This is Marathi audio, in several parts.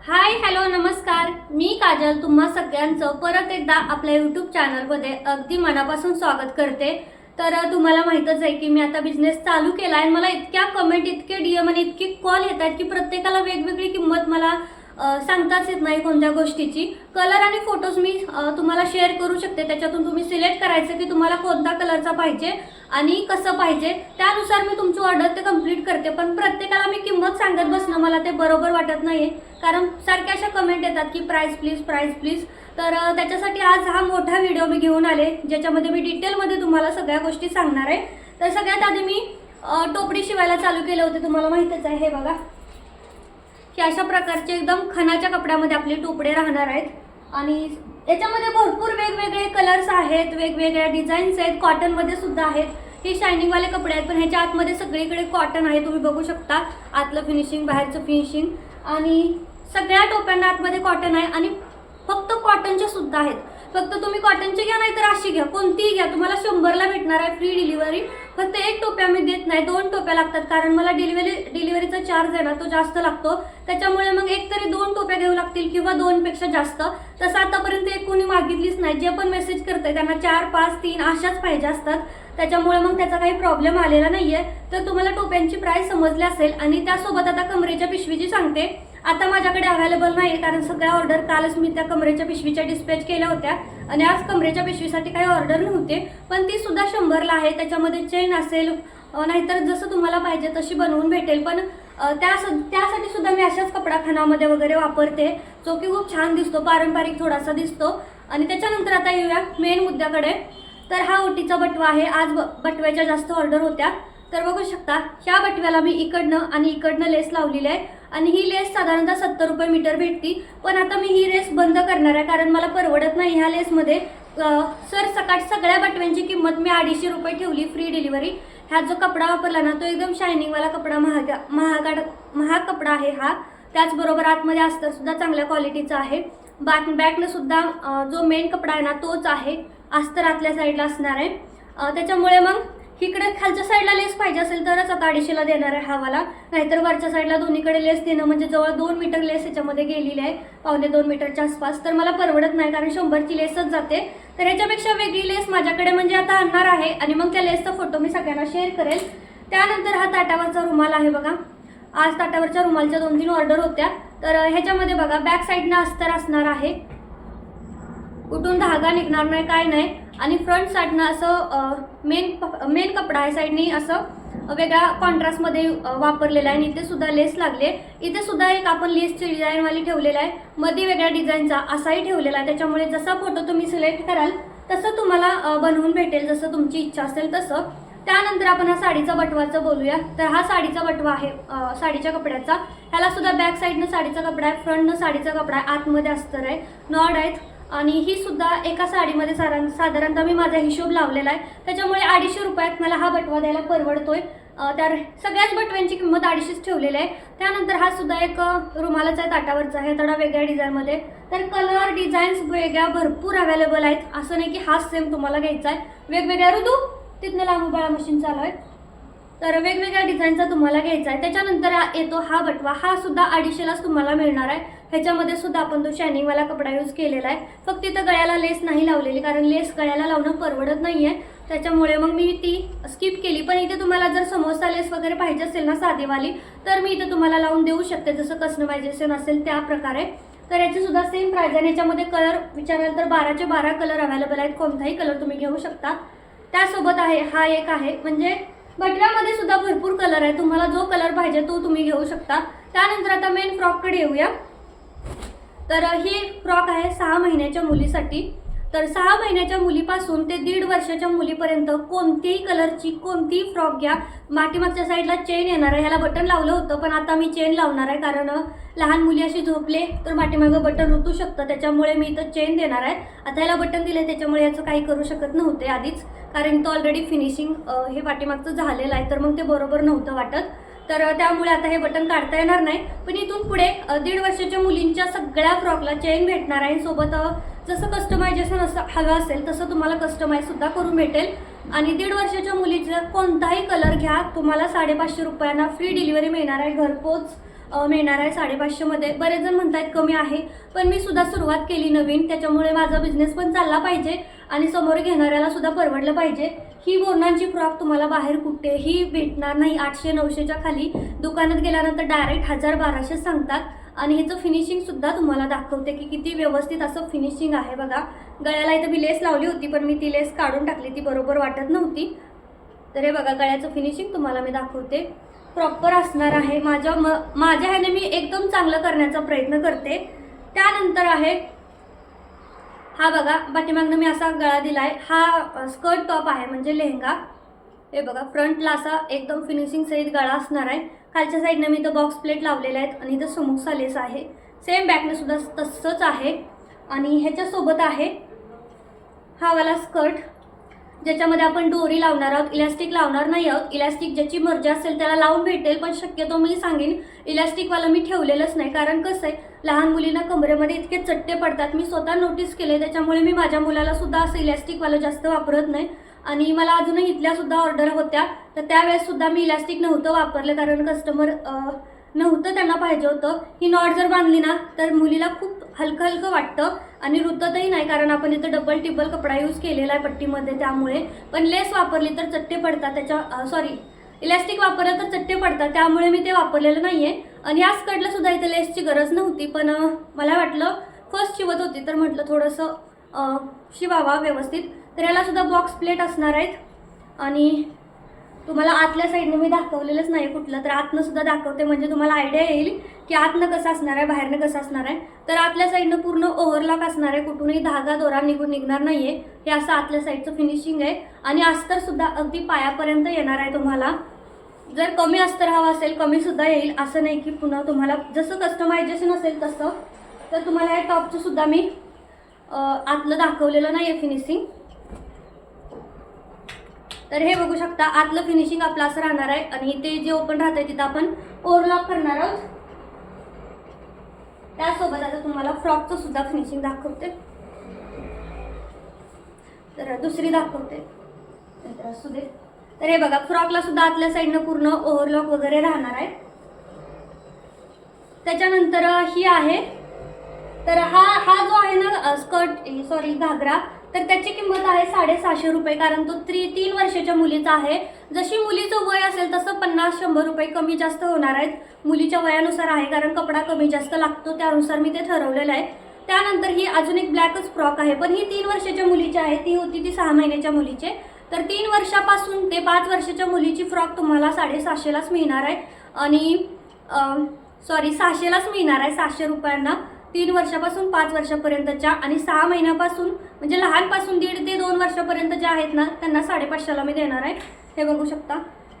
हाय हॅलो नमस्कार. मी काजल तुम्हा सगळ्यांचं परत एकदा आपल्या यूट्यूब चॅनलमध्ये अगदी मनापासून स्वागत करते. तर तुम्हाला माहीतच आहे की मी आता बिझनेस चालू केला आहे मला इतक्या कमेंट इतके डीएम आणि इतके कॉल येत आहेत की प्रत्येकाला वेगवेगळी किंमत मला सांगताच येत नाही कोणत्या गोष्टीची. कलर आणि फोटोज मी तुम्हाला शेअर करू शकते. त्याच्यातून तुम्ही सिलेक्ट करायचं की तुम्हाला कोणता कलरचा पाहिजे आणि कसं पाहिजे. त्यानुसार मी तुमची ऑर्डर ते कंप्लीट करते. पण प्रत्येकाला मी किंमत सांगत बसणं मला ते बरोबर वाटत नाही कारण सारख्या अशा कमेंट येतात की प्राईस प्लीज प्राईस प्लीज तर त्याच्यासाठी आज हा मोठा व्हिडिओ मी घेऊन आले ज्याच्यामध्ये मी डिटेलमध्ये तुम्हाला सगळ्या गोष्टी सांगणार आहे. तर सगळ्यात आधी मी टोपडी शिवायला चालू केले होते. तुम्हाला माहीतच आहे हे बघा. की अशा प्रकारचे एकदम खणाच्या कपड्यामध्ये आपले टोपडे राहणार आहेत. आणि याच्यामध्ये भरपूर वेगवेगळे कलर्स आहेत वेगवेगळ्या डिझाईन्स आहेत कॉटनमध्ये सुद्धा आहेत. हे शायनिंगवाले कपडे आहेत पण ह्याच्या आतमध्ये सगळीकडे कॉटन आहे तुम्ही बघू शकता. आतलं फिनिशिंग बाहेरचं फिनिशिंग आणि सगळ्या टोप्यांना आतमध्ये कॉटन आहे आणि फक्त कॉटनच्या सुद्धा आहेत. फक्त तुम्ही कॉटनचे घ्या नाही तर अशी घ्या. कोणतीही घ्या. तुम्हाला शंभरला भेटणार आहे फ्री डिलिव्हरी फक्त एक टोप्या मी देत नाही दोन टोप्या लागतात. कारण मला डिलिव्हरी डिलिव्हरीचा चार्ज आहे ना तो जास्त लागतो. त्याच्यामुळे मग एक तरी दोन टोप्या घेऊ लागतील किंवा दोनपेक्षा जास्त. तसं आतापर्यंत एक कोणी मागितलीच नाही. जे पण मेसेज करतंय त्यांना चार पाच तीन अशाच पाहिजे असतात. त्याच्यामुळे मग त्याचा काही प्रॉब्लेम आलेला नाही आहे तर तुम्हाला टोप्यांची प्राईस समजली असेल आणि त्यासोबत आता कमरेच्या पिशवीची सांगते. आता माझ्याकडे अवेलेबल नाही कारण सगळ्या ऑर्डर कालच मी त्या कमरेच्या पिशवीच्या डिस्पॅच केल्या होत्या. आणि आज कमरेच्या पिशवीसाठी काही ऑर्डर नव्हते पण ती सुद्धा शंभरला आहे. त्याच्यामध्ये चेन असेल नाहीतर जसं तुम्हाला पाहिजे तशी बनवून भेटेल. पण त्या त्यासाठी सुद्धा मी अशाच कपडाखानामध्ये वगैरे वापरते जो की खूप छान दिसतो पारंपरिक थोडासा दिसतो. आणि त्याच्यानंतर आता येऊया मेन मुद्द्याकडे. तर हा ओटीचा बटवा आहे. आज ब- बटव्याच्या जास्त ऑर्डर होत्या. तर बघू शकता ह्या बटव्याला मी इकडनं आणि इकडनं लेस लावलेली आहे. आणि ही लेस साधारणतः सत्तर रुपये मीटर भेटती. पण आता मी ही लेस बंद करणार आहे कारण मला परवडत नाही ह्या लेसमध्ये. सर सकाळ सगळ्या बटव्यांची किंमत मी अडीचशे रुपये ठेवली फ्री डिलिव्हरी हा जो कपडा वापरला ना तो एकदम शायनिंगवाला कपडा महागा महागाड महाग कपडा आहे हा. त्याचबरोबर आतमध्ये अस्तर सुद्धा चांगल्या क्वालिटीचा आहे. बॅक बॅकनं सुद्धा जो मेन कपडा आहे ना तोच आहे. अस्तर आतल्या साईडला असणार आहे. त्याच्यामुळे मग इकडे खालच्या साईडला लेस पाहिजे असेल तरच आता अडीचशेला देणार आहे हवाला नाहीतर वरच्या साईडला दोन्हीकडे लेस देणं म्हणजे जवळ दोन मीटर लेस याच्यामध्ये गेलेली आहे. पावणे दोन मीटरच्या आसपास. तर मला परवडत नाही कारण शंभरची लेसच जाते. तर ह्याच्यापेक्षा वेगळी लेस माझ्याकडे म्हणजे आता आणणार आहे. आणि मग त्या लेसचा फोटो मी सगळ्यांना शेअर करेल. त्यानंतर हा ताटावरचा रुमाल आहे बघा. आज ताटावरच्या रुमालच्या दोन तीन ऑर्डर होत्या. तर ह्याच्यामध्ये बघा बॅक साईडनं अस्तर असणार आहे. कुठून धागा निघणार नाही काय नाही. आणि फ्रंट साईडनं असं मेन मेन कपडा आहे साईडनी असं वेगळ्या कॉन्ट्रास्टमध्ये वापरलेला आहे. आणि इथे सुद्धा लेस लागले. इथे सुद्धा एक आपण लेसची डिझाईनवाली ठेवलेला आहे. मध्ये वेगळ्या डिझाईनचा असाही ठेवलेला आहे. त्याच्यामुळे जसा फोटो तुम्ही सिलेक्ट कराल तसं तुम्हाला बनवून भेटेल. जसं तुमची इच्छा असेल तसं. त्यानंतर आपण हा साडीचा बटवाचं बोलूया. तर हा साडीचा बटवा आहे साडीच्या कपड्याचा. ह्याला सुद्धा बॅक साईडनं साडीचा कपडा आहे. फ्रंटनं साडीचा कपडा आहे. आतमध्ये अस्तर आहे. नॉड आहेत. आणि ही सुद्धा एका साडीमध्ये साधारण साधारणतः मी माझा हिशोब लावलेला आहे. त्याच्यामुळे अडीचशे रुपयात मला हा बटवा द्यायला परवडतोय. त्या तर सगळ्याच बटव्यांची किंमत अडीचशेच ठेवलेली आहे. त्यानंतर हा सुद्धा एक रुमालाचा आहे ताटावरचा आहे. थोडा वेगळ्या डिझाईनमध्ये. तर कलर डिझाईन्स वेगळ्या भरपूर अवेलेबल आहेत. असं नाही की हाच सेम तुम्हाला घ्यायचा आहे. वेगवेगळ्या ऋतू तिथनं लांब बाळा मशीन चालू आहे. तर वेगवेगळ्या डिझाईनचा तुम्हाला घ्यायचा आहे. त्याच्यानंतर हा येतो हा बटवा. हा सुद्धा अडीचशेलाच तुम्हाला मिळणार आहे. ह्याच्यामध्ये सुद्धा आपण तो शायनिंगवाला कपडा यूज केलेला आहे. फक्त इथं गळ्याला लेस नाही लावलेली कारण लेस गळ्याला लावणं परवडत नाही आहे त्याच्यामुळे मग मी ती स्किप केली. पण इथे तुम्हाला जर समोसा लेस वगैरे पाहिजे असेल ना साधीवाली तर मी इथे तुम्हाला लावून देऊ शकते. जसं कस्टमायझेशन असेल त्या प्रकारे. तर याची सुद्धा सेम प्राईज आहे. आणि याच्यामध्ये कलर विचाराल तर बाराचे बारा कलर अवेलेबल आहेत. कोणताही कलर तुम्ही घेऊ शकता. त्यासोबत आहे हा एक आहे. म्हणजे बटव्यामध्ये सुद्धा भरपूर कलर आहे. तुम्हाला जो कलर पाहिजे तो तुम्ही घेऊ शकता. त्यानंतर आता मेन फ्रॉककडे येऊया. तर ही एक फ्रॉक आहे सहा महिन्याच्या मुलीसाठी. तर सहा महिन्याच्या मुलीपासून ते दीड वर्षाच्या मुलीपर्यंत कोणतीही कलरची कोणतीही फ्रॉक घ्या. मागच्या साईडला चेन येणार आहे. ह्याला बटन लावलं होतं पण आता मी चेन लावणार आहे कारण लहान मुली अशी झोपले तर मागं बटन रुतू शकतं. त्याच्यामुळे मी इथं चेन देणार आहे. आता ह्याला बटन दिलं त्याच्यामुळे याचं काही करू शकत नव्हते आधीच. कारण तो ऑलरेडी फिनिशिंग हे पाठीमागचं झालेलं आहे. तर मग ते बरोबर नव्हतं वाटत. तर त्यामुळे आता हे बटन काढता येणार नाही. पण इथून पुढे दीड वर्षाच्या मुलींच्या सगळ्या फ्रॉकला चेन भेटणार आहे. सोबत जसं कस्टमायझेशन असं हवं असेल तसं तुम्हाला कस्टमाईजसुद्धा करून भेटेल. आणि दीड वर्षाच्या मुलीचा कोणताही कलर घ्या. तुम्हाला साडेपाचशे रुपयांना फ्री डिलिव्हरी मिळणार आहे. घरपोच मिळणार आहे साडेपाचशेमध्ये बरेच जण म्हणतात कमी आहे. पण मी सुद्धा सुरुवात केली नवीन. त्याच्यामुळे माझा बिझनेस पण चालला पाहिजे. आणि समोर घेणाऱ्याला सुद्धा परवडलं पाहिजे. ही बोरणांची फ्रॉक तुम्हाला बाहेर कुठेही भेटणार नाही. आठशे नऊशेच्या खाली दुकानात गेल्यानंतर डायरेक्ट हजार बाराशे सांगतात. आणि ह्याचं फिनिशिंग सुद्धा तुम्हाला दाखवते की किती व्यवस्थित असं फिनिशिंग आहे बघा. गळ्याला इथं मी लेस लावली होती पण मी ती लेस काढून टाकली. ती बरोबर वाटत नव्हती. तर हे बघा गळ्याचं फिनिशिंग तुम्हाला मी दाखवते. प्रॉपर असणार आहे. माझ्या म माझ्या ह्याने मी एकदम चांगलं करण्याचा प्रयत्न करते. त्यानंतर आहे हा बघा पाठीमागनं मी असा गळा दिला आहे हा स्कर्ट टॉप आहे म्हणजे लेहंगा. हे बघा फ्रंटला असा एकदम फिनिशिंग सहित गळा असणार आहे. खालच्या साईडनं मी इथं बॉक्स प्लेट लावलेला आहेत आणि इथं समोसा लेस आहे. सेम बॅकने सुद्धा तसंच आहे. आणि ह्याच्यासोबत आहे हा वाला स्कर्ट ज्याच्यामध्ये आपण दोरी लावणार आहोत इलास्टिक लावणार नाही आहोत. इलास्टिक ज्याची मर्जी असेल त्याला लावून भेटेल पण शक्यतो मी सांगेन इलास्टिकवाला मी ठेवलेलंच नाही. कारण कसं आहे लहान मुलींना कमरेमध्ये इतके चट्टे पडतात. मी स्वतः नोटीस केले त्याच्यामुळे मी माझ्या मुलाला सुद्धा असं इलास्टिकवालं जास्त वापरत नाही. आणि मला अजूनही इथल्यासुद्धा ऑर्डर होत्या. तर त्यावेळेससुद्धा मी इलास्टिक नव्हतं वापरलं कारण कस्टमर नव्हतं त्यांना पाहिजे होतं. ही नॉट जर बांधली ना तर मुलीला खूप हलकं हलकं वाटतं आणि रुततही नाही कारण आपण इथं डबल टिबल कपडा यूज केलेला आहे पट्टीमध्ये त्यामुळे. पण लेस वापरली तर चट्टे पडतात त्याच्या सॉरी इलास्टिक वापरलं तर चट्टे पडतात त्यामुळे मी ते वापरलेलं नाही आहे आणि या स्कर्टला सुद्धा इथं लेसची गरज नव्हती पण मला वाटलं फर्स्ट शिवत होती तर म्हटलं थोडंसं शिवावा व्यवस्थित. तर याला सुद्धा बॉक्स प्लेट असणार आहेत. आणि तुम्हाला आतल्या साईडनं मी दाखवलेलंच नाही कुठलं तर आतनं सुद्धा दाखवते. म्हणजे तुम्हाला आयडिया येईल की आतनं कसं असणार आहे बाहेरनं कसं असणार आहे. तर आतल्या साईडनं पूर्ण ओव्हरलॉक असणार आहे कुठूनही धागा दोरा निघून निघणार नाही आहे हे असं आतल्या साईडचं फिनिशिंग आहे. आणि अस्तर सुद्धा अगदी पायापर्यंत येणार आहे तुम्हाला. जर कमी अस्तर हवं असेल कमी सुद्धा येईल. असं नाही की पुन्हा तुम्हाला जसं कस्टमायझेशन असेल तसं तर तुम्हाला या टॉपचं सुद्धा मी आतलं दाखवलेलं नाही आहे फिनिशिंग तर हे बघू शकता आतलं फिनिशिंग आपलं असं राहणार आहे. आणि ते जे ओपन राहतंय तिथं आपण ओव्हरलॉक करणार आहोत. त्यासोबत आता तुम्हाला फ्रॉकचं सुद्धा फिनिशिंग दाखवते. तर दुसरी दाखवते. तर असू दे. तर हे बघा फ्रॉकला सुद्धा आतल्या साईडनं पूर्ण ओव्हरलॉक वगैरे राहणार आहे. त्याच्यानंतर ही आहे. तर हा हा जो आहे ना स्कर्ट सॉरी घागरा तर त्याची किंमत आहे साडेसहाशे रुपये कारण तो त्री तीन वर्षाच्या मुलीचा आहे. जशी मुलीचं वय असेल तसं पन्नास शंभर रुपये कमी जास्त होणार आहेत. मुलीच्या वयानुसार आहे कारण कपडा कमी जास्त लागतो त्यानुसार मी ते ठरवलेलं आहे. त्यानंतर ही अजून एक ब्लॅकच फ्रॉक आहे पण ही तीन वर्षाच्या मुलीची आहे ती होती ती सहा महिन्याच्या मुलीचे. तर तीन वर्षापासून ते पाच वर्षाच्या मुलीची फ्रॉक तुम्हाला साडेसहाशेलाच मिळणार आहे. आणि सॉरी सहाशेलाच मिळणार आहे सहाशे रुपयांना. तीन वर्षापासून पाच वर्षापर्यंतच्या आणि सहा महिन्यापासून म्हणजे लहानपासून दीड ते दोन वर्षापर्यंत ज्या आहेत ना त्यांना साडेपाचशेला मी देणार आहे. हे बघू शकता.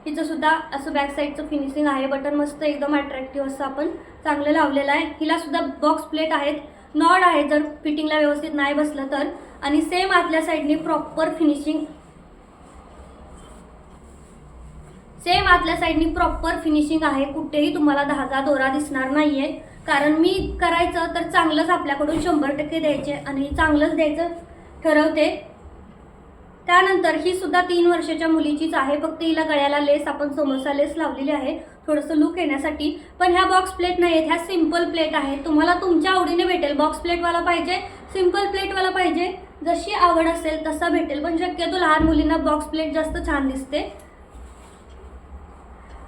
हिचं सुद्धा असं बॅक साईडचं फिनिशिंग आहे. बटन मस्त एकदम अट्रॅक्टिव्ह असं आपण चांगलं लावलेलं आहे. हिला सुद्धा बॉक्स प्लेट आहेत. नॉड आहे. जर फिटिंगला व्यवस्थित नाही बसलं तर. आणि सेम आतल्या साईडनी प्रॉपर फिनिशिंग सेम आतल्या साईडनी प्रॉपर फिनिशिंग आहे. कुठेही तुम्हाला धागा दोरा दिसणार नाहीये. कारण मी करायचं तर चांगलंच आपल्याकडून शंभर टक्के द्यायचे आणि चांगलंच द्यायचं ठरवते. त्यानंतर ही सुद्धा तीन वर्षाच्या मुलीचीच आहे. फक्त हिला गळ्याला लेस आपण समोसा लेस लावलेली आहे. थोडंसं लुक येण्यासाठी. पण ह्या बॉक्स प्लेट नाही आहेत ह्या सिंपल प्लेट आहेत. तुम्हाला तुमच्या आवडीने भेटेल. बॉक्स प्लेटवाला पाहिजे. सिंपल प्लेटवाला पाहिजे. जशी आवड असेल तसा भेटेल. पण शक्यतो लहान मुलींना बॉक्स प्लेट जास्त छान दिसते.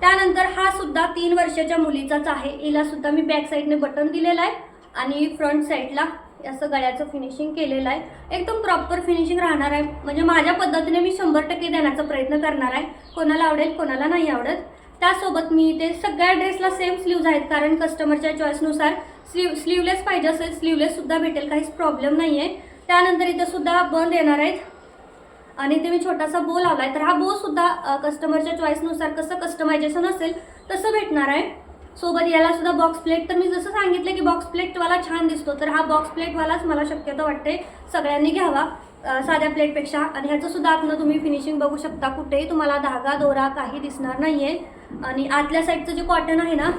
त्यानंतर हा सुद्धा तीन वर्षाच्या मुलीचाच आहे. हिला सुद्धा मी बॅक साईडने बटन दिलेलं आहे आणि फ्रंट साईडला असं गळ्याचं फिनिशिंग केलेलं आहे. एकदम प्रॉपर फिनिशिंग राहणार आहे. म्हणजे माझ्या पद्धतीने मी शंभर टक्के देण्याचा प्रयत्न करणार आहे. कोणाला आवडेल कोणाला नाही आवडत. त्यासोबत मी इथे सगळ्या ड्रेसला सेम स्लीव्ज आहेत. कारण कस्टमरच्या चॉईसनुसार स्लीव स्लीवलेस पाहिजे असेल स्लीवलेससुद्धा भेटेल. काहीच प्रॉब्लेम नाही आहे त्यानंतर इथं सुद्धा बंद येणार आहेत. आणि ते मी छोटासा बो लावलाय. तर हा बो सुद्धा कस्टमरच्या चॉईसनुसार कसं कस्टमायझेशन असेल तसं भेटणार आहे. सोबत याला सुद्धा बॉक्स प्लेट तर मी जसं सांगितलं की बॉक्स प्लेटवाला छान दिसतो तर हा बॉक्स प्लेटवालाच मला शक्यतो वाटते सगळ्यांनी घ्यावा साध्या प्लेटपेक्षा आणि ह्याचं सुद्धा आतनं तुम्ही फिनिशिंग बघू शकता कुठेही. तुम्हाला धागा दोरा काही दिसणार नाही आहे आणि आतल्या साईडचं जे कॉटन आहे ना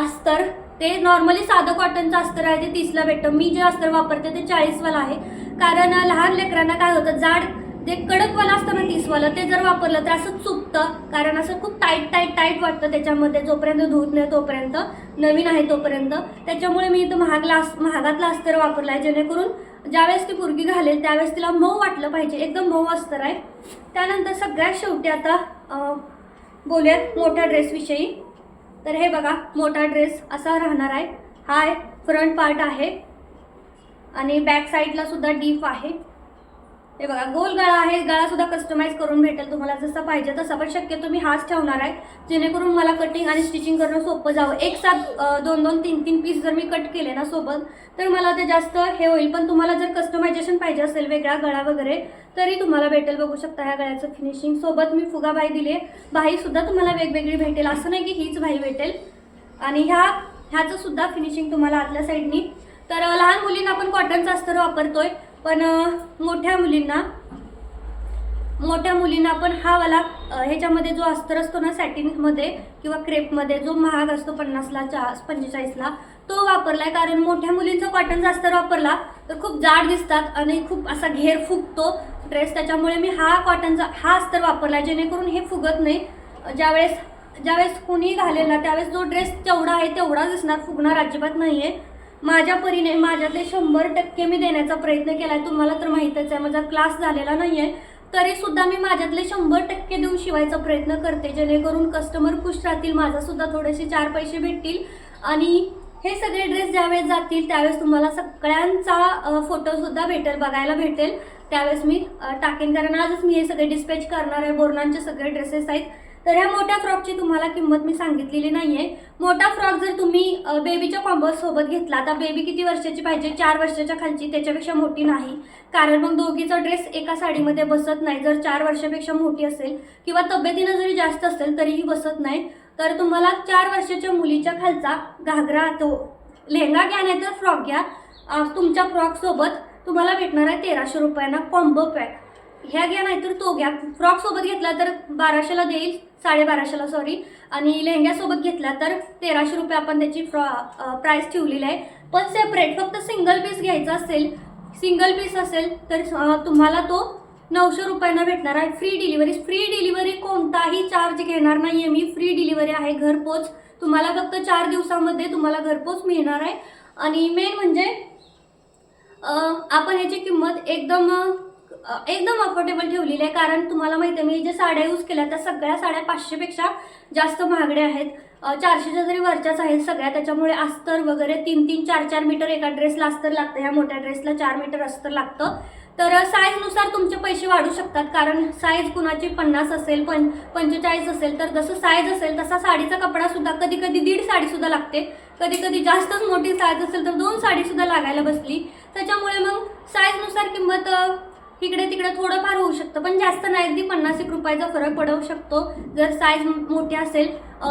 अस्तर ते नॉर्मली साधं कॉटनचं अस्तर आहे ते तीसला भेटतं. मी जे अस्तर वापरते ते चाळीसवालं आहे. कारण लहान लेकरांना काय होतं जाड जे कडकवालं असतं ना तीसवालं ते जर वापरलं तर असं चुकतं. कारण असं खूप टाईट टाईट टाईट वाटतं त्याच्यामध्ये. जोपर्यंत धुत नाही तोपर्यंत. नवीन आहे तोपर्यंत. त्याच्यामुळे मी इथं महागला अस- महागातला अस्तर वापरला आहे जेणेकरून ज्यावेळेस ती पुरगी घालेल त्यावेळेस तिला मऊ वाटलं पाहिजे. एकदम मऊ अस्तर आहे त्यानंतर सगळ्यात शेवटी आता बोलूयात मोठ्या ड्रेसविषयी तर हे बघा मोठा ड्रेस असा राहणार आहे. हा फ्रंट पार्ट आहे. आणि बॅक साईडला सुद्धा डीप आहे. हे बघा गोल गळा आहे गळा सुद्धा कस्टमाइज करून भेटेल तुम्हाला जसा पाहिजे तसा. पण शक्यतो मी हाच ठेवणार आहे जेणेकरून मला कटिंग आणि स्टिचिंग करणं सोपं जावं. एक साथ दोन दोन तीन तीन पीस जर मी कट केले ना सोबत तर मला ते जास्त हे होईल. पण तुम्हाला जर कस्टमायझेशन पाहिजे असेल वेगळा गळा वगैरे तरी तुम्हाला भेटेल. बघू शकता ह्या गळ्याचं फिनिशिंग सोबत मी फुगा बाई दिली आहे. बाईसुद्धा तुम्हाला वेगवेगळी भेटेल. असं नाही की हीच बाई भेटेल. आणि ह्या ह्याचं सुद्धा फिनिशिंग तुम्हाला आतल्या साईडनी तर लहान मुलींना आपण कॉटनचा अस्तर वापरतोय. पण मोठ्या मुलींना मोठ्या मुलींना आपण हा वाला ह्याच्यामध्ये जो अस्तर असतो ना सॅटिनमध्ये किंवा क्रेपमध्ये जो महाग असतो पन्नासला चा पंचेचाळीसला तो वापरलाय. कारण मोठ्या मुलींचा कॉटनचा अस्तर वापरला तर खूप जाड दिसतात आणि खूप असा घेर फुगतो ड्रेस त्याच्यामुळे मी हा कॉटनचा हा अस्तर वापरलाय जेणेकरून हे फुगत नाही. ज्यावेळेस ज्यावेळेस कुणी घालेल ना त्यावेळेस जो ड्रेस तेवढा आहे तेवढा दिसणार. फुगणार अजिबात नाही आहे माझ्या परीने माझ्यातले शंभर टक्के मी देण्याचा प्रयत्न केला आहे तुम्हाला तर माहीतच आहे माझा क्लास झालेला नाही आहे तरीसुद्धा मी माझ्यातले शंभर टक्के देऊन शिवायचा प्रयत्न करते. जेणेकरून कस्टमर खुश राहतील माझासुद्धा थोडेसे चार पैसे भेटतील. आणि हे सगळे ड्रेस ज्यावेळेस जातील त्यावेळेस तुम्हाला सगळ्यांचा फोटोसुद्धा भेटेल बघायला भेटेल. त्यावेळेस मी टाकेन. कारण आजच मी हे सगळे डिस्पॅच करणार आहे. बोरणांचे सगळे ड्रेसेस आहेत. तर ह्या मोठ्या फ्रॉकची तुम्हाला किंमत मी सांगितलेली नाही आहे मोठा फ्रॉक जर तुम्ही बेबीच्या कॉम्बोसोबत घेतला तर बेबी किती वर्षाची पाहिजे? चार वर्षाच्या खालची त्याच्यापेक्षा मोठी नाही. कारण मग दोघीचा ड्रेस एका साडीमध्ये बसत नाही. जर चार वर्षापेक्षा मोठी असेल किंवा तब्येतीनं जरी जास्त असेल तरीही बसत नाही. तर तुम्हाला चार वर्षाच्या मुलीच्या खालचा घागरा तो लेहंगा घ्या नाही तर फ्रॉक घ्या. तुमच्या फ्रॉकसोबत तुम्हाला भेटणार आहे तेराशे रुपयांना कॉम्बो पॅक ह्या घ्या नाहीतर तो घ्या. फ्रॉकसोबत घेतला तर बाराशेला देईल. साडेबाराशेला सॉरी आणि लेहंग्यासोबत घेतला तर तेराशे रुपये आपण त्याची फ्रॉ प्राईस ठेवलेली आहे. पण सेपरेट फक्त सिंगल पीस घ्यायचा असेल सिंगल पीस असेल तर तुम्हाला तो नऊशे रुपयांना भेटणार आहे. फ्री डिलिव्हरी फ्री डिलिव्हरी कोणताही चार्ज घेणार नाही आहे मी. फ्री डिलिव्हरी आहे घरपोच तुम्हाला फक्त चार दिवसामध्ये तुम्हाला घरपोच मिळणार आहे. आणि मेन म्हणजे आपण ह्याची किंमत एकदम एकदम अफोर्डेबल ठेवलेली आहे. कारण तुम्हाला माहिती आहे मी जे साड्या यूज केल्या त्या सगळ्या साड्या पाचशेपेक्षा जास्त महागड्या आहेत. चारशेच्या जरी वरच्याच आहेत सगळ्या त्याच्यामुळे अस्तर वगैरे तीन तीन चार चार मीटर एका ड्रेसला अस्तर लागतं. ह्या मोठ्या ड्रेसला चार मीटर अस्तर लागतं. तर साईजनुसार तुमचे पैसे वाढू शकतात. कारण साईज कुणाची पन्नास असेल पण पंचेचाळीस असेल तर जसं साईज असेल तसा साडीचा कपडासुद्धा कधी कधी दीड साडीसुद्धा लागते. कधी कधी जास्तच मोठी साईज असेल तर दोन साडीसुद्धा लागायला बसली. त्याच्यामुळे मग साईजनुसार किंमत इकडे तिकडे थोडंफार होऊ शकतं पण जास्त नाही. अगदी पन्नास एक रुपयाचा फरक पडू शकतो. जर साईज मोठी असेल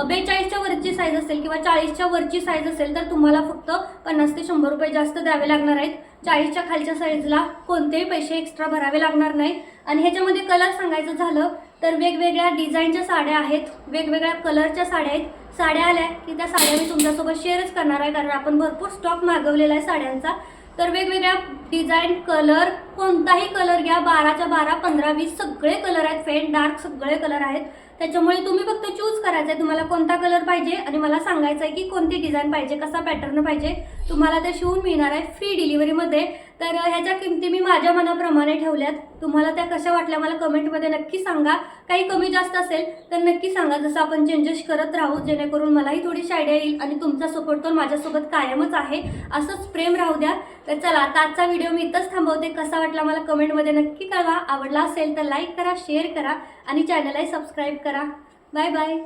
बेचाळीसच्या वरची साईज असेल किंवा चाळीसच्या वरची साईज असेल तर तुम्हाला फक्त पन्नास ते शंभर रुपये जास्त द्यावे लागणार आहेत. चाळीसच्या खालच्या साईजला कोणतेही पैसे एक्स्ट्रा भरावे लागणार नाही आणि ह्याच्यामध्ये कलर सांगायचं झालं तर वेगवेगळ्या डिझाईनच्या साड्या आहेत. वेगवेगळ्या कलरच्या साड्या आहेत. साड्या आल्या की त्या साड्या मी तुमच्यासोबत शेअरच करणार आहे कारण आपण भरपूर स्टॉक मागवलेला आहे साड्यांचा. तर वेगवेगळ्या डिझाईन कलर कोणताही कलर घ्या. बाराच्या बारा पंधरा वीस सगळे कलर आहेत. फेंट डार्क सगळे कलर आहेत. त्याच्यामुळे तुम्ही फक्त चूज करायचं आहे तुम्हाला कोणता कलर पाहिजे आणि मला सांगायचं आहे की कोणती डिझाईन पाहिजे कसा पॅटर्न पाहिजे तुम्हाला ते शिवून मिळणार आहे फ्री डिलिव्हरीमध्ये तर ह्याच्या किमती मी माझ्या मनाप्रमाणे ठेवल्यात. तुम्हाला त्या कशा वाटल्या मला कमेंटमध्ये नक्की सांगा. काही कमी जास्त असेल तर नक्की सांगा. जसं आपण चेंजेस करत राहू जेणेकरून मलाही थोडीशी आयडिया येईल आणि तुमचा सपोर्ट तर माझ्यासोबत कायमच आहे. असंच प्रेम राहू द्या. तर चला आता आजचा व्हिडिओ मी इथंच थांबवते. कसा वाटला मला कमेंटमध्ये नक्की कळवा. आवडला असेल तर लाईक करा शेअर करा आणि चॅनलही सबस्क्राईब करा. Bye bye